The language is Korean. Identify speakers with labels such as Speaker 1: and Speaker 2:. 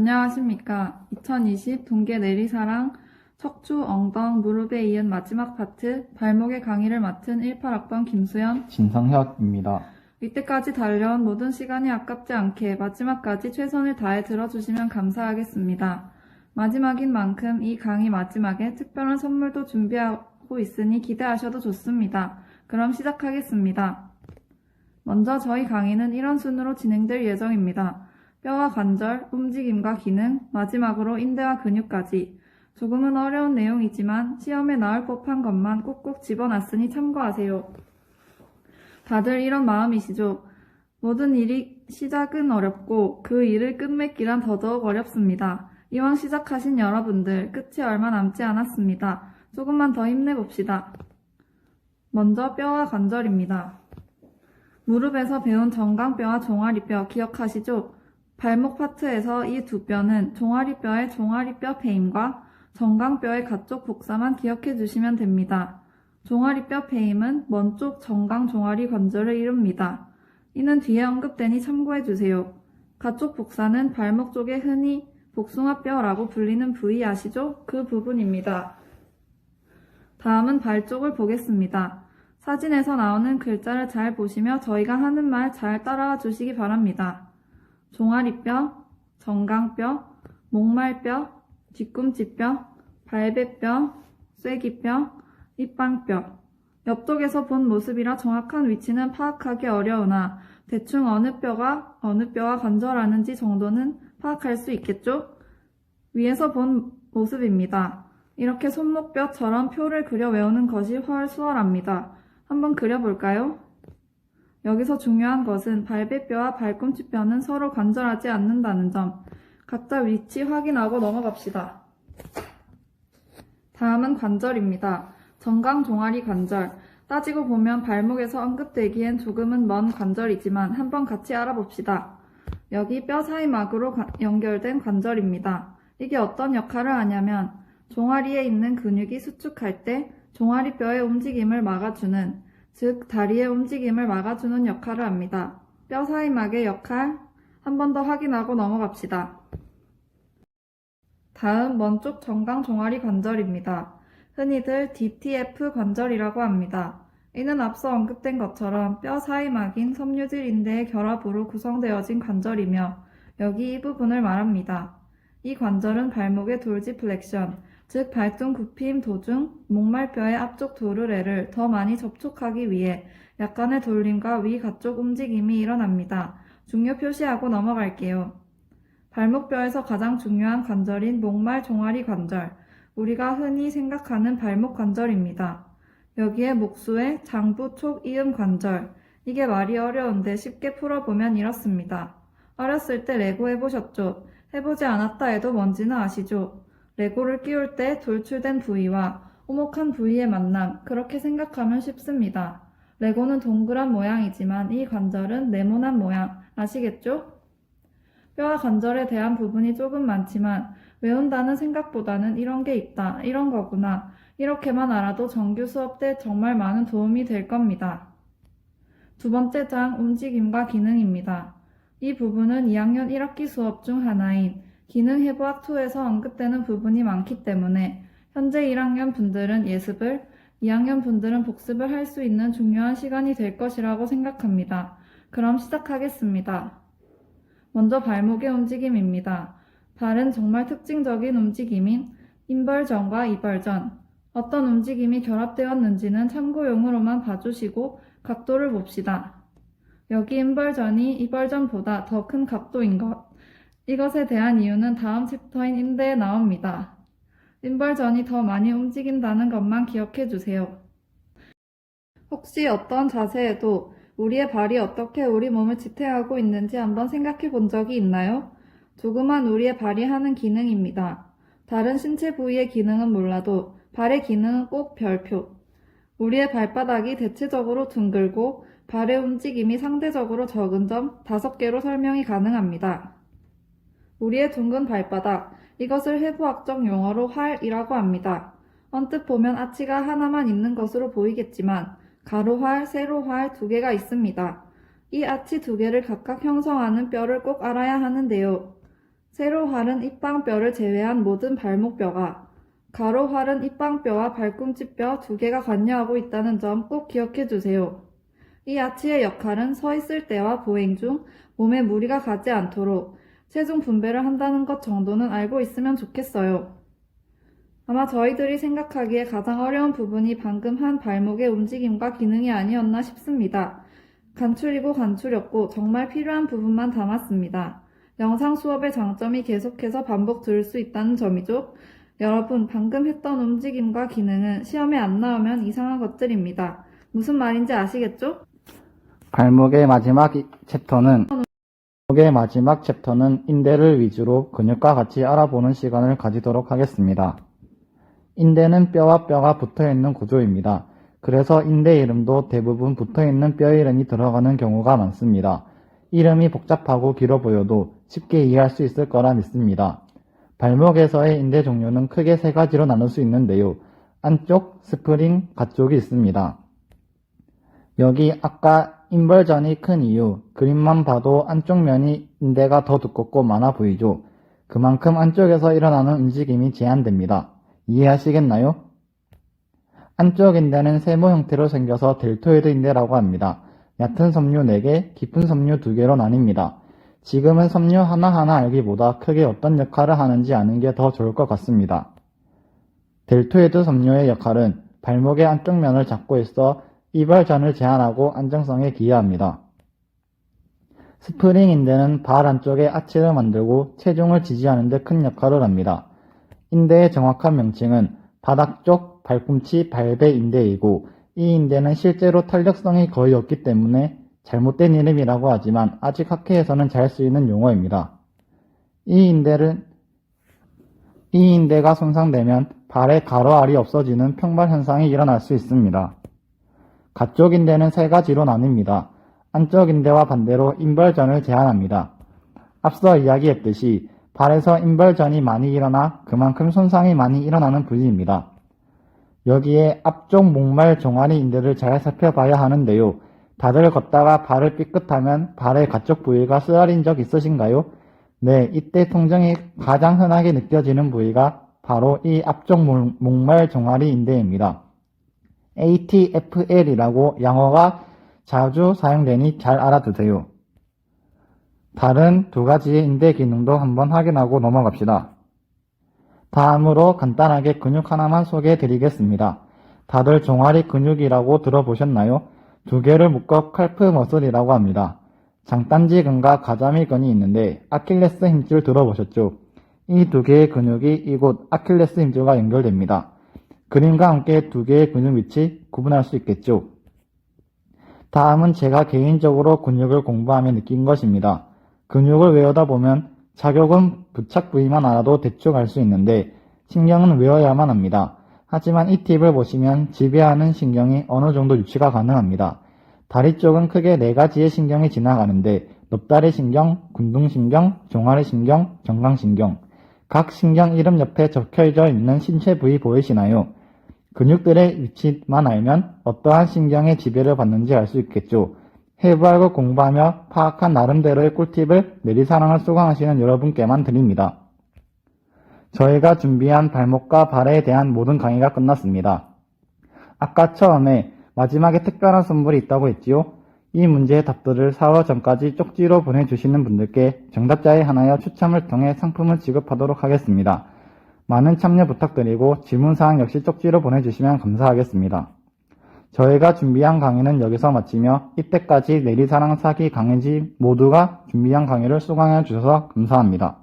Speaker 1: 안녕하십니까. 2020 동계 내리사랑 척추, 엉덩, 무릎에 이은 마지막 파트 발목의 강의를 맡은 18학번 김수연.
Speaker 2: 진성혁입니다.
Speaker 1: 이때까지 달려온 모든 시간이 아깝지 않게 마지막까지 최선을 다해 들어주시면 감사하겠습니다. 마지막인 만큼 이 강의 마지막에 특별한 선물도 준비하고 있으니 기대하셔도 좋습니다. 그럼 시작하겠습니다. 먼저 저희 강의는 이런 순으로 진행될 예정입니다. 뼈와 관절, 움직임과 기능, 마지막으로 인대와 근육까지. 조금은 어려운 내용이지만 시험에 나올 법한 것만 꾹꾹 집어놨으니 참고하세요. 다들 이런 마음이시죠? 모든 일이 시작은 어렵고 그 일을 끝맺기란 더더욱 어렵습니다. 이왕 시작하신 여러분들 끝이 얼마 남지 않았습니다. 조금만 더 힘내봅시다. 먼저 뼈와 관절입니다. 무릎에서 배운 정강뼈와 종아리뼈 기억하시죠? 발목 파트에서 이 두 뼈는 종아리뼈의 종아리뼈 페임과 정강뼈의 가쪽 복사만 기억해 주시면 됩니다. 종아리뼈 페임은 먼 쪽 정강 종아리 관절을 이룹니다. 이는 뒤에 언급되니 참고해 주세요. 가쪽 복사는 발목 쪽에 흔히 복숭아뼈라고 불리는 부위 아시죠? 그 부분입니다. 다음은 발 쪽을 보겠습니다. 사진에서 나오는 글자를 잘 보시며 저희가 하는 말 잘 따라와 주시기 바랍니다. 종아리뼈, 정강뼈, 목말뼈, 뒤꿈치뼈, 발배뼈, 쐐기뼈, 입방뼈. 옆쪽에서 본 모습이라 정확한 위치는 파악하기 어려우나 대충 어느 뼈가 어느 뼈와 관절하는지 정도는 파악할 수 있겠죠? 위에서 본 모습입니다. 이렇게 손목뼈처럼 표를 그려 외우는 것이 훨 수월합니다. 한번 그려볼까요? 여기서 중요한 것은 발배뼈와 발꿈치뼈는 서로 관절하지 않는다는 점. 각자 위치 확인하고 넘어갑시다. 다음은 관절입니다. 정강 종아리 관절. 따지고 보면 발목에서 언급되기엔 조금은 먼 관절이지만 한번 같이 알아봅시다. 여기 뼈 사이막으로 가- 연결된 관절입니다. 이게 어떤 역할을 하냐면 종아리에 있는 근육이 수축할 때 종아리 뼈의 움직임을 막아주는, 즉 다리의 움직임을 막아주는 역할을 합니다. 뼈 사이막의 역할 한 번 더 확인하고 넘어갑시다. 다음 먼쪽 정강 종아리 관절입니다. 흔히들 DTF 관절이라고 합니다. 이는 앞서 언급된 것처럼 뼈 사이막인 섬유질 인대의 결합으로 구성되어진 관절이며 여기 이 부분을 말합니다. 이 관절은 발목의 돌지 플렉션, 즉 발등 굽힘 도중 목말뼈의 앞쪽 도르래를 더 많이 접촉하기 위해 약간의 돌림과 위 가쪽 움직임이 일어납니다. 중요 표시하고 넘어갈게요. 발목뼈에서 가장 중요한 관절인 목말 종아리 관절, 우리가 흔히 생각하는 발목 관절입니다. 여기에 목수의 장부 촉 이음 관절, 이게 말이 어려운데 쉽게 풀어보면 이렇습니다. 어렸을 때 레고 해보셨죠? 해보지 않았다 해도 뭔지는 아시죠? 레고를 끼울 때 돌출된 부위와 오목한 부위의 만남, 그렇게 생각하면 쉽습니다. 레고는 동그란 모양이지만 이 관절은 네모난 모양, 아시겠죠? 뼈와 관절에 대한 부분이 조금 많지만 외운다는 생각보다는 이런 게 있다, 이런 거구나, 이렇게만 알아도 정규 수업 때 정말 많은 도움이 될 겁니다. 두 번째 장 움직임과 기능입니다. 이 부분은 2학년 1학기 수업 중 하나인 기능 해부학 2에서 언급되는 부분이 많기 때문에 현재 1학년 분들은 예습을, 2학년 분들은 복습을 할 수 있는 중요한 시간이 될 것이라고 생각합니다. 그럼 시작하겠습니다. 먼저 발목의 움직임입니다. 발은 정말 특징적인 움직임인 인벌전과 이벌전. 어떤 움직임이 결합되었는지는 참고용으로만 봐주시고 각도를 봅시다. 여기 인벌전이 이벌전보다 더 큰 각도인 것. 이것에 대한 이유는 다음 챕터인 인대에 나옵니다. 인벌전이 더 많이 움직인다는 것만 기억해 주세요. 혹시 어떤 자세에도 우리의 발이 어떻게 우리 몸을 지탱하고 있는지 한번 생각해 본 적이 있나요? 조그만 우리의 발이 하는 기능입니다. 다른 신체 부위의 기능은 몰라도 발의 기능은 꼭 별표. 우리의 발바닥이 대체적으로 둥글고 발의 움직임이 상대적으로 적은 점 다섯 개로 설명이 가능합니다. 우리의 둥근 발바닥, 이것을 해부학적 용어로 활이라고 합니다. 언뜻 보면 아치가 하나만 있는 것으로 보이겠지만 가로활, 세로활 두 개가 있습니다. 이 아치 두 개를 각각 형성하는 뼈를 꼭 알아야 하는데요. 세로 활은 입방뼈를 제외한 모든 발목뼈가, 가로 활은 입방뼈와 발꿈치뼈 두 개가 관여하고 있다는 점 꼭 기억해 주세요. 이 아치의 역할은 서 있을 때와 보행 중 몸에 무리가 가지 않도록 체중 분배를 한다는 것 정도는 알고 있으면 좋겠어요. 아마 저희들이 생각하기에 가장 어려운 부분이 방금 한 발목의 움직임과 기능이 아니었나 싶습니다. 간추리고 간추렸고 정말 필요한 부분만 담았습니다. 영상 수업의 장점이 계속해서 반복 들을 수 있다는 점이죠. 여러분, 방금 했던 움직임과 기능은 시험에 안 나오면 이상한 것들입니다. 무슨 말인지 아시겠죠?
Speaker 2: 발목의 마지막 이- 챕터는 발목의 마지막 챕터는 인대를 위주로 근육과 같이 알아보는 시간을 가지도록 하겠습니다. 인대는 뼈와 뼈가 붙어 있는 구조입니다. 그래서 인대 이름도 대부분 붙어 있는 뼈 이름이 들어가는 경우가 많습니다. 이름이 복잡하고 길어 보여도 쉽게 이해할 수 있을 거라 믿습니다. 발목에서의 인대 종류는 크게 세 가지로 나눌 수 있는데요. 안쪽, 스프링, 가쪽이 있습니다. 여기 아까 인벌전이 큰 이유, 그림만 봐도 안쪽 면이 인대가 더 두껍고 많아 보이죠? 그만큼 안쪽에서 일어나는 움직임이 제한됩니다. 이해하시겠나요? 안쪽 인대는 세모 형태로 생겨서 델토이드 인대라고 합니다. 얕은 섬유 4개, 깊은 섬유 2개로 나뉩니다. 지금은 섬유 하나하나 알기보다 크게 어떤 역할을 하는지 아는 게 더 좋을 것 같습니다. 델토이드 섬유의 역할은 발목의 안쪽 면을 잡고 있어 이발 전을 제한하고 안정성에 기여합니다. 스프링 인대는 발 안쪽에 아치를 만들고 체중을 지지하는 데 큰 역할을 합니다. 인대의 정확한 명칭은 바닥 쪽 발꿈치 발배 인대이고 이 인대는 실제로 탄력성이 거의 없기 때문에 잘못된 이름이라고 하지만 아직 학회에서는 잘 쓰이는 용어입니다. 이 인대는 이 인대가 손상되면 발의 가로알이 없어지는 평발 현상이 일어날 수 있습니다. 가쪽 인 대는 세 가지로 나뉩니다. 안쪽 인 대와 반대로 인벌전을 제한합니다. 앞서 이야기했듯이 발에서 인벌전이 많이 일어나 그만큼 손상이 많이 일어나는 부위입니다. 여기에 앞쪽 목말 종아리 인대를 잘 살펴봐야 하는데요. 다들 걷다가 발을 삐끗하면 발의 가쪽 부위가 쓰라린 적 있으신가요? 네, 이때 통증이 가장 흔하게 느껴지는 부위가 바로 이 앞쪽 목- 목말 종아리 인대입니다. ATFL이라고 영어가 자주 사용되니 잘 알아두세요. 다른 두 가지의 인대 기능도 한번 확인하고 넘어갑시다. 다음으로 간단하게 근육 하나만 소개해 드리겠습니다. 다들 종아리 근육이라고 들어보셨나요? 두 개를 묶어 칼프 머슬이라고 합니다. 장단지근과 가자미근이 있는데 아킬레스 힘줄 들어보셨죠? 이 두 개의 근육이 이곳 아킬레스 힘줄과 연결됩니다. 그림과 함께 두 개의 근육 위치 구분할 수 있겠죠? 다음은 제가 개인적으로 근육을 공부하며 느낀 것입니다. 근육을 외우다 보면 자격은 부착 부위만 알아도 대충 알 수 있는데 신경은 외워야만 합니다. 하지만 이 팁을 보시면 지배하는 신경이 어느 정도 유치가 가능합니다. 다리 쪽은 크게 네 가지의 신경이 지나가는데 높다리 신경, 군둥신경, 종아리 신경, 정강신경 각 신경 이름 옆에 적혀져 있는 신체 부위 보이시나요? 근육들의 위치만 알면 어떠한 신경의 지배를 받는지 알 수 있겠죠. 해부하고 공부하며 파악한 나름대로의 꿀팁을 내리사랑을 수강하시는 여러분께만 드립니다. 저희가 준비한 발목과 발에 대한 모든 강의가 끝났습니다. 아까 처음에 마지막에 특별한 선물이 있다고 했지요? 이 문제의 답들을 4월 전까지 쪽지로 보내주시는 분들께 정답자에 하나여 추첨을 통해 상품을 지급하도록 하겠습니다. 많은 참여 부탁드리고 질문사항 역시 쪽지로 보내주시면 감사하겠습니다. 저희가 준비한 강의는 여기서 마치며 이때까지 내리사랑 사기 강의지 모두가 준비한 강의를 수강해 주셔서 감사합니다.